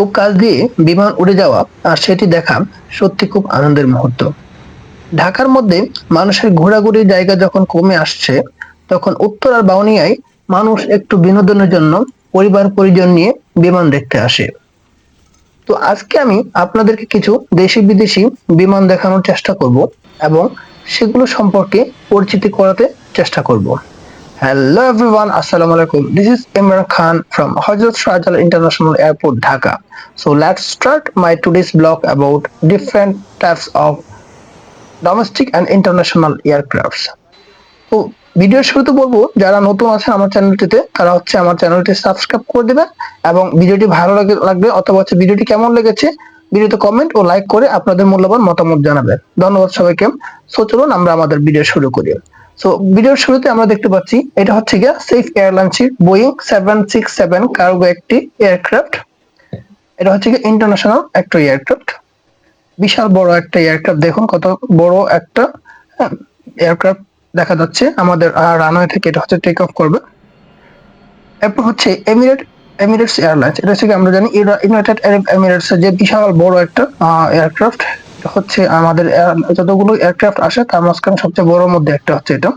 খুব কাছ দিয়ে বিমান উড়ে যাওয়া আর সেটি দেখা সত্যি খুব আনন্দের মুহূর্ত। ঢাকার মধ্যে মানুষের ঘোরাঘুরির জায়গা যখন কমে আসছে, তখন উত্তর আর বাউনিয়ায় মানুষ একটু বিনোদনের জন্য পরিবার পরিজন নিয়ে বিমান দেখতে আসে। তো আজকে আমি আপনাদেরকে কিছু দেশি বিদেশি বিমান দেখানোর চেষ্টা করব এবং সেগুলো সম্পর্কে পরিচিতি করাতে চেষ্টা করব। হ্যালো এভরিওয়ান আসসালামু আলাইকুম this is Imran Khan from Hazrat Shahjalal international airport Dhaka so let's start my today's blog about different types of domestic and international aircrafts তো ভিডিওর শুরুতে বলব, যারা নতুন আছেন আমার চ্যানেলটিতে তারা হচ্ছে আমার চ্যানেলটি সাবস্ক্রাইব করে দেবেন এবং ভিডিওটি ভালো লাগে লাগবে অথবা হচ্ছে ভিডিওটি কেমন লেগেছে, ভিডিওতে কমেন্ট ও লাইক করে আপনাদের মূল্যবান মতামত জানাবেন। ধন্যবাদ সবাইকে। সো চলুন আমরা আমাদের ভিডিও শুরু করি। সো ভিডিওর শুরুতে আমরা দেখতে পাচ্ছি, এটা হচ্ছে গিয়া সেফ এয়ারলাইন্সের Boeing seven six seven cargo একটি এয়ারক্রাফট এটা হচ্ছে গিয়ে ইন্টারন্যাশনাল একটা এয়ারক্রাফট বিশাল বড় একটা এয়ারক্রাফট দেখুন কত বড় একটা এয়ারক্রাফট দেখা যাচ্ছে আমাদের রানওয়ে থেকে এটা হচ্ছে টেক অফ করবে। এরপর হচ্ছে এমিরেট এমিরেটস এয়ারলাইন্স এটা হচ্ছে আমরা জানি ইউনাইটেড আরব এমিরেটস যে বিশাল বড় একটা এয়ারক্রাফট হচ্ছে আমাদের যতগুলো এয়ারক্রাফট আসে, তার মাঝখানে সবচেয়ে বড় মধ্যে একটা হচ্ছে এটা।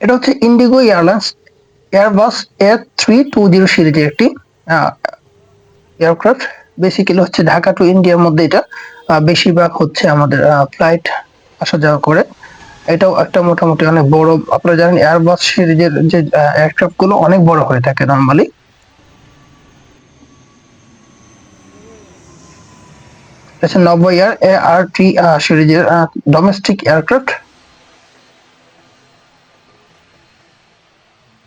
এটা হচ্ছে IndiGo airlines Airbus air three two zero সিরিজের একটি এয়ারক্রাফট বেসিক্যালি হচ্ছে ঢাকা টু ইন্ডিয়ার মধ্যে এটা বেশিরভাগ হচ্ছে আমাদের ফ্লাইট আসা যাওয়া করে। এটাও একটা মোটামুটি অনেক বড়, আপনারা জানেন এয়ারবাস সিরিজের যে এয়ারক্রাফটগুলো অনেক বড় হয়ে থাকে নর্মালি আচ্ছা নব্বই এয়ার এ আর টি সিরিজের ডোমেস্টিক এয়ারক্রাফট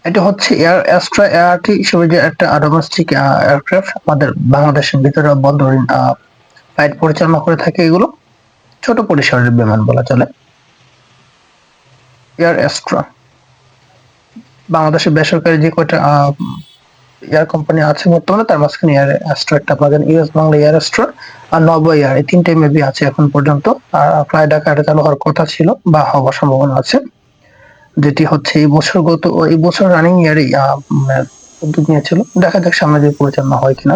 এটা হচ্ছে এয়ার অ্যাস্ট্রা এআরটি সিরিজের একটা ডোমেস্টিক এয়ারক্রাফট আমাদের বাংলাদেশের ভিতরে বন্দরীণ ফ্লাইট পরিচালনা করে থাকে এগুলো। ছোট পরিসরের বিমান বলা চলে। এয়ার অ্যাস্ট্রা বাংলাদেশের বেসরকারি যে কয়টা এয়ার কোম্পানি আছে বর্তমানে, তার মাঝখানে এয়ার অ্যাস্ট্রা একটা পাবেন ইউএস বাংলা এয়ার অ্যাস্ট্রা আর নব এয়ার এই তিনটে মেবি আছে এখন পর্যন্ত। আর ফ্লাই ঢাকা এটা চালু হওয়ার কথা ছিল বা হওয়ার সম্ভাবনা আছে। যেটি হচ্ছে এই বছর গত এই বছর রানিং ইয়ারে উদ্যোগ নিয়েছিল। দেখা যাক সামনে যে পরিচালনা হয় কিনা।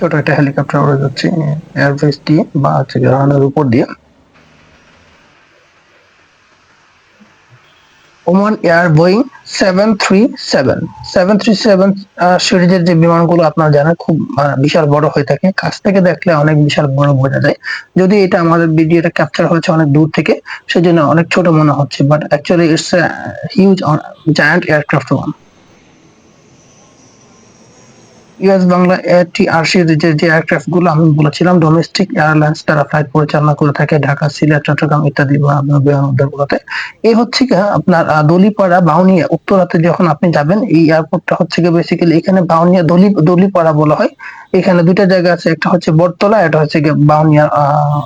ছোট একটা হেলিকপ্টার উড়ে যাচ্ছে এয়ারবেস দিয়ে বা হচ্ছে রানের উপর দিয়ে। Oman Air Boeing seven three seven. Seven three seven সিরিজের যে বিমানগুলো আপনারা জানেন, খুব বিশাল বড় হয়ে থাকে। কাছ থেকে দেখলে অনেক বিশাল বড় বোঝা যায়। যদি এটা আমাদের ভিডিওটা ক্যাপচার হয়েছে অনেক দূর থেকে, সেজন্য অনেক ছোট মনে হচ্ছে but actually it's huge giant aircraft one US Bangla এটি আর সিরিজের যে এয়ারক্রাফটগুলো আমি বলেছিলাম ডোমেস্টিক এয়ারলাইন্স তারা ফ্লাইট পরিচালনা করে থাকে, ঢাকা, সিলেট, চট্টগ্রাম ইত্যাদি বিমানবন্দরগুলোতে এই হচ্ছে গিয়ে আপনার দলিপাড়া বাউনিয়া, উত্তরাতে যখন আপনি যাবেন, এই এয়ারপোর্টটা হচ্ছে গিয়ে বেসিক্যালি এখানে বাউনিয়া দলি, দলিপাড়া বলা হয়। এখানে দুইটা জায়গা আছে, একটা হচ্ছে বটতলা এটা হচ্ছে গিয়ে বাউনিয়া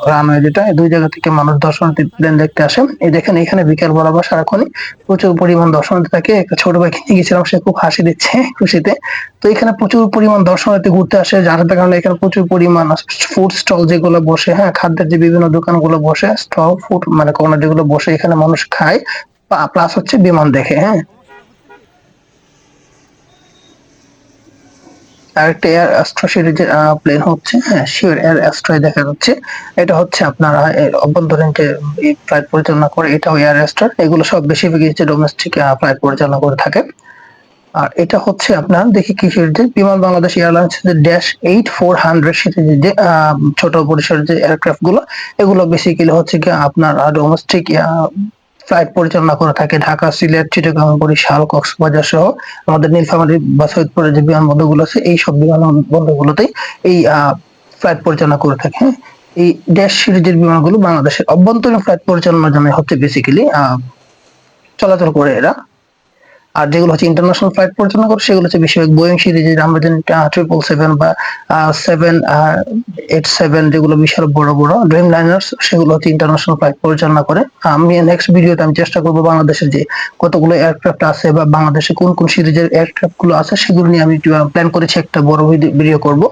রানওয়ে যেটা। দুই জায়গা থেকে মানুষ দর্শনার্থী দেখতে আসে। এই দেখেন, এখানে বিকেল বেলা বা সারাক্ষণই প্রচুর পরিমাণ দর্শনার্থী থাকে। একটা ছোট ভাইকে নিয়ে গেছিলাম, সে খুব হাসি দিচ্ছে, খুশিতে। তো এখানে প্রচুর পরিমাণ দর্শনার্থী ঘুরতে আসে, যার কারণে এখানে প্রচুর পরিমাণ ফুড স্টল যেগুলো বসে হ্যাঁ খাদ্যের যে বিভিন্ন দোকানগুলো বসে স্টল ফুড মানে কর্নার যেগুলো বসে, এখানে মানুষ খায় প্লাস হচ্ছে বিমান দেখে হ্যাঁ? আরেকটা এয়ার অ্যাস্ট্রা সিরিজের প্লেন হচ্ছে হ্যাঁ শিওর এয়ার দেখা যাচ্ছে। এটা হচ্ছে অভ্যন্তরীণ যে ফ্লাইট পরিচালনা করে, এটাও এয়ার এগুলো সব বেশিরভাগই হচ্ছে ডোমেস্টিক ফ্লাইট পরিচালনা করে থাকে। আর এটা হচ্ছে আপনার, দেখি কি সিরিজের বিমান বাংলাদেশ এয়ারলাইন্স যে ড্যাশ এইট ফোর হান্ড্রেড সিরিজের যে ছোট পরিসরের যে এয়ারক্রাফটগুলো, এগুলো বেসিক্যালি হচ্ছে কি আপনার ডোমেস্টিক ফ্লাইট পরিচালনা করে থাকে ঢাকা, সিলেট চিটাগাং বরিশাল, কক্সবাজার সহ আমাদের নীলফামারী বা সৈয়দপুরের যে বিমানবন্দরগুলো আছে, এই সব বিমানবন্দরগুলোতেই এই ফ্লাইট পরিচালনা করে থাকে। এই ড্যাশ সিরিজের বিমানগুলো বাংলাদেশের অভ্যন্তরীণ ফ্লাইট পরিচালনার জন্য হচ্ছে বেসিক্যালি চলাচল করে এরা। আর যেগুলো হচ্ছে ইন্টারন্যাশনাল ফ্লাইট পরিচালনা করে, সেগুলো হচ্ছে বেশিরভাগ বোয়িং সিরিজের আমরা জানি ট্রিপল সেভেন বা সেভেন এইট সেভেন যেগুলো বিশাল বড় বড় ড্রিম লাইনার্স সেগুলো হচ্ছে ইন্টারন্যাশনাল ফ্লাইট পরিচালনা করে। আমি নেক্সট ভিডিওতে আমি চেষ্টা করব বাংলাদেশের যে কতগুলো এয়ারক্রাফট আছে বা বাংলাদেশে কোন কোন সিরিজের এয়ারক্রাফটগুলো আছে, সেগুলো নিয়ে আমি প্ল্যান করেছি একটা বড় ভিডিও করব।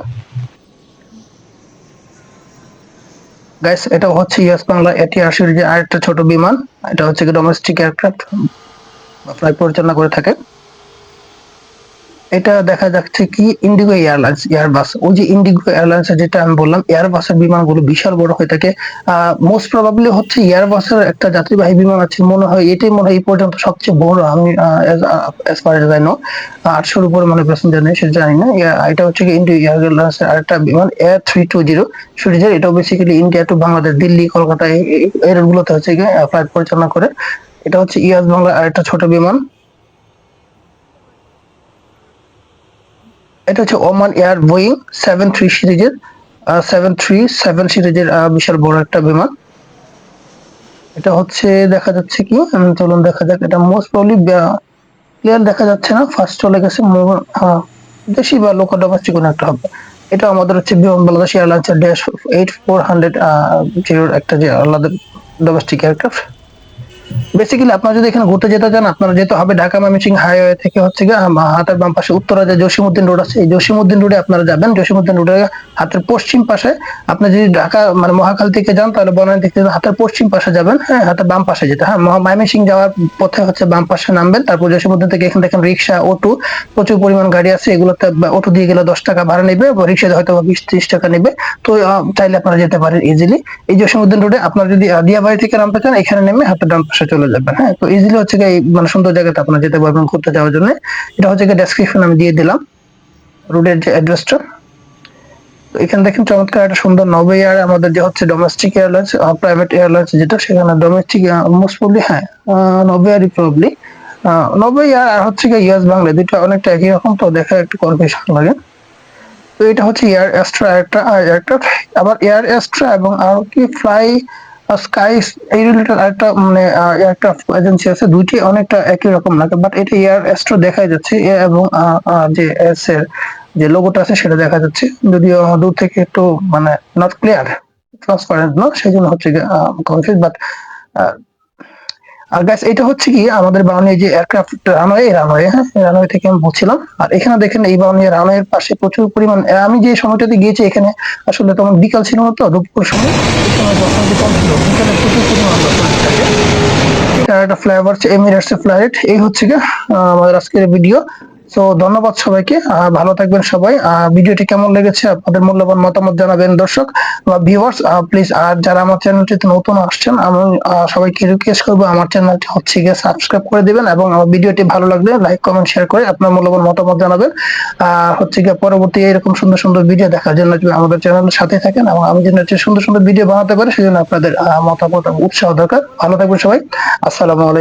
গাইস এটা হচ্ছে ইয়াস বাংলা এটিআর সিরিজের আরেকটা ছোট বিমান, এটা হচ্ছে ডোমেস্টিক এয়ারক্রাফট বা ফ্লাইট পরিচালনা করে থাকে এটা দেখা যাচ্ছে কি ইন্ডিগো এয়ারলাইন্স এয়ারবাস ওই যে ইন্ডিগো এয়ারলাইন্স যেটা আমি বললাম এয়ারবাসের বিমানগুলো বিশাল বড় হয়ে থাকে। মোস্ট প্রবাবলি হচ্ছে এয়ারবাসের একটা যাত্রীবাহী বিমান আছে, মনে হয় এটাই মনে হয় এই পর্যন্ত সবচেয়ে বড়, আমি as per as I know আটশোর উপরে মানে প্যাসেঞ্জার নেই, সেটা জানি না। এটা হচ্ছে কি ইন্ডিগো এয়ারলাইন্স এর আরেকটা বিমান এয়ার থ্রি টু জিরো সিরিজের এটাও basically India to Bangladesh Delhi Kolkata এই- এরগুলোতে হচ্ছে ফ্লাইট পরিচালনা করে। এটা হচ্ছে ইয়াস বাংলা আরেকটা ছোট বিমান। এটা হচ্ছে Oman Air Boeing seven three সিরিজের সেভেন থ্রি সেভেন সিরিজের বিশাল বড় একটা বিমান। এটা হচ্ছে দেখা যাচ্ছে কি চলুন দেখা যাক এটা মোস্ট প্রবলি ক্লিয়ার দেখা যাচ্ছে না ফার্স্ট চলে গেছে আহ, দেশি বা লোকাল ডোমেস্টিক কোনো একটা হবে। এটা আমাদের হচ্ছে বিমান বাংলাদেশ এয়ারলাইন্সের ড্যাশ এইট ফোর হান্ড্রেড জিরোর একটা যে আলাদা ডোমেস্টিক এয়ারক্রাফট বেসিক্যালি আপনারা যদি এখানে ঘুরতে যেতে চান, আপনারা যেতে হবে ঢাকা ময়মনসিংহ হাইওয়ে থেকে হচ্ছে গিয়ে হাতের বাম পাশে উত্তরা যে জসিমউদ্দিন রোড আছে, এই জসিমউদ্দিন রোডে আপনারা যাবেন। জসিমউদ্দিন রোডে হাতের পশ্চিম পাশে আপনি যদি ঢাকা মানে মহাখাল থেকে যান, তাহলে বনানী থেকে হাতের পশ্চিম পাশে যাবেন হ্যাঁ হাতের বাম পাশে যেটা হ্যাঁ ময়মনসিংহ যাওয়ার পথে হচ্ছে বাম পাশে নামবেন। তারপর জসিমউদ্দিন থেকে এখানে দেখেন রিক্সা, অটো, প্রচুর পরিমাণ গাড়ি আছে। এগুলোতে অটো দিয়ে গেলে দশ টাকা ভাড়া নেবে রিক্সাতে হয়তো বিশ, ত্রিশ টাকা নেবে। তো চাইলে আপনারা যেতে পারেন ইজিলি এই জসিমউদ্দিন রোডে আপনারা যদি দিয়াবাড়ি থেকে নামতে চান, এখানে নেমে হাতের ডান পাশে চলে যাবেন হ্যাঁ তো ইজিলি হচ্ছে এই মানে সুন্দর জায়গাতে আপনারা যেতে পারবেন ঘুরতে যাওয়ার জন্য। এটা হচ্ছে গিয়ে ডেসক্রিপশন আমি দিয়ে দিলাম রোডের যে অ্যাড্রেসটা এখানে দেখেন চমৎকার একটা সুন্দর নবে এয়ার, আমাদের যে হচ্ছে ডোমেস্টিক এয়ারলাইন্স প্রাইভেট এয়ারলাইন্স যেটা, সেখানে ডোমেস্টিক মোস্ট প্রবলি হ্যাঁ নবে এয়ারই প্রবলি নবে এয়ার আর হচ্ছে কি ইউএস বাংলা দুটো অনেকটা একই রকম, তো দেখা একটু কনফিউশন লাগে। তো এটা হচ্ছে এয়ার এক্সট্রা একটা এয়ারক্রাফট আবার এয়ার এক্সট্রা এবং আর কি ফ্লাই স্কাই এই রিলেটেড একটা মানে এয়ারক্রাফট এজেন্সি আছে, দুইটি অনেকটা একই রকম লাগে বাট এটা এয়ার অ্যাস্ট্রো দেখা যাচ্ছে এবং যে এস এর যে লোগোটা আছে সেটা দেখা যাচ্ছে, যদিও দূর থেকে একটু মানে নট ক্লিয়ার ট্রান্সপারেন্ট না সেই জন্য হচ্ছে কনফিউজ বাট আর গাইস এটা হচ্ছে কি আমাদের বাউনি যে এয়ারক্রাফট রানওয়ে রানওয়ে হ্যাঁ? রানওয়ে থেকে আমি বলছিলাম। আর এখানে দেখেন এই বাউনি রানওয়ের পাশে প্রচুর পরিমাণ আমি যে সময়টাতে গিয়েছি এখানে, আসলে তখন বিকাল ছিল না তো, দুপুর সময়। এই সময় যখন কম ছিল, বিকালে প্রচুর পরিমাণ থাকে। এটা একটা ফ্লাইওভার এমিরেটস ফ্লাইট এই হচ্ছে কি আমাদের আজকের ভিডিও তো ধন্যবাদ সবাইকে ভালো থাকবেন সবাই। ভিডিওটি কেমন লেগেছে, আপনাদের মূল্যবান মতামত জানাবেন দর্শক বা ভিউয়ার্স প্লিজ আর যারা আমার চ্যানেলটিতে নতুন আসছেন, আমি সবাইকে রিকোয়েস্ট করব, আমার চ্যানেলটি হচ্ছে গিয়ে সাবস্ক্রাইব করে দিবেন এবং আমার ভিডিওটি ভালো লাগলে লাইক কমেন্ট শেয়ার করে আপনার মূল্যবান মতামত জানাবেন। হচ্ছে গিয়ে পরবর্তী এরকম সুন্দর সুন্দর ভিডিও দেখার জন্য আমাদের চ্যানেলের সাথে থাকেন এবং আমি যেন সুন্দর সুন্দর ভিডিও বানাতে পারি, সেজন্য আপনাদের মতামত উৎসাহ দরকার। ভালো থাকবেন সবাই। আসসালামু আলাইকুম।